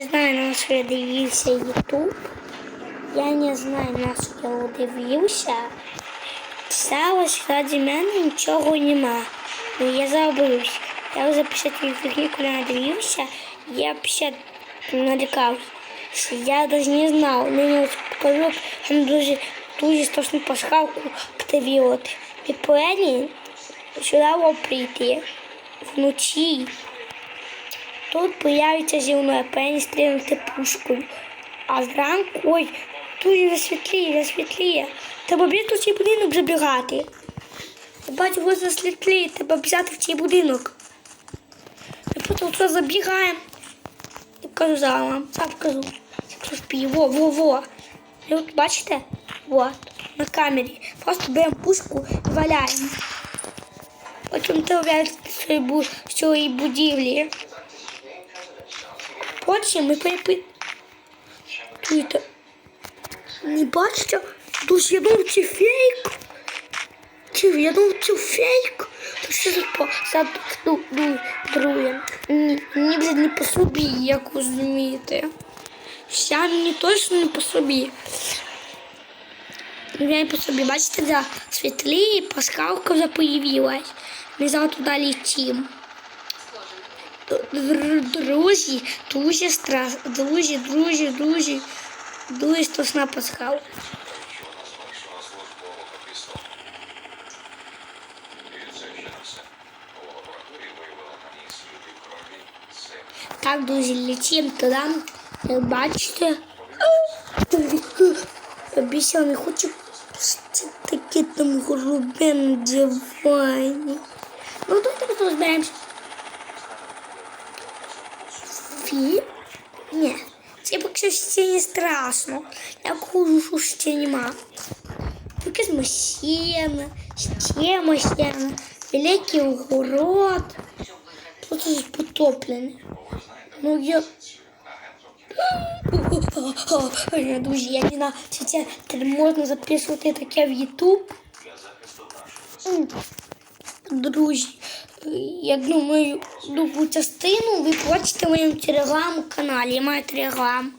Не знаю, на що я дивився Ютуб. Я не знаю, на що я дивився. Сталося раді мене нічого нема. Ну я забув. Я вже після тієї фігні, коли я дивився, я після налякався. Я навіть не знав. Мені покажу, там дуже, дуже страшну пасхалку активувати. І повинні сюди прийти вночі. Тут появиться зі мною повинні стрілянути пушкою. А зранку, ой, дуже засвітліє, засвітліє. Треба бігти в цей будинок забігати. Бачу, ось засвітліє, треба взяти в цей будинок. Ми просто тут забігаємо. І кажу вам, сам кажу. Во, во, во. І от бачите? Вот, на камері. Просто беремо пушку і валяємо. Потім ти цієї з цієї будівлі. Потім ми перепитуємо. Не бачите? Тут я думав, це фейк. Чи я думав, це фейк. То що за по за ну, ну, друге. Ні, мені вже не по собі, як розумієте. Вся мені точно не по собі. Я не по собі, бачите, да, світліє, паскалка вже появилась. Ми зараз туди летим. Друзі, дуже страшно. Друзі, друзі, друзі. Дуже страшна пасхалка. Так, друзі, летим туди. Як бачите, обіцяв, не хочу пустити такі там голуби на дивані. Ну, давайте ми розберемося. Фі? Ні, це поки ще не страшно. Я кажу, що ще нема. Якась машина, ще машина, великий огород. Просто потоплений. Ну я. Друзі, я не знаю, чи це можна записувати таке в Ютуб. Друзі, я думаю, другу частину ви бачите в моєму телеграм-каналі. Я маю телеграм.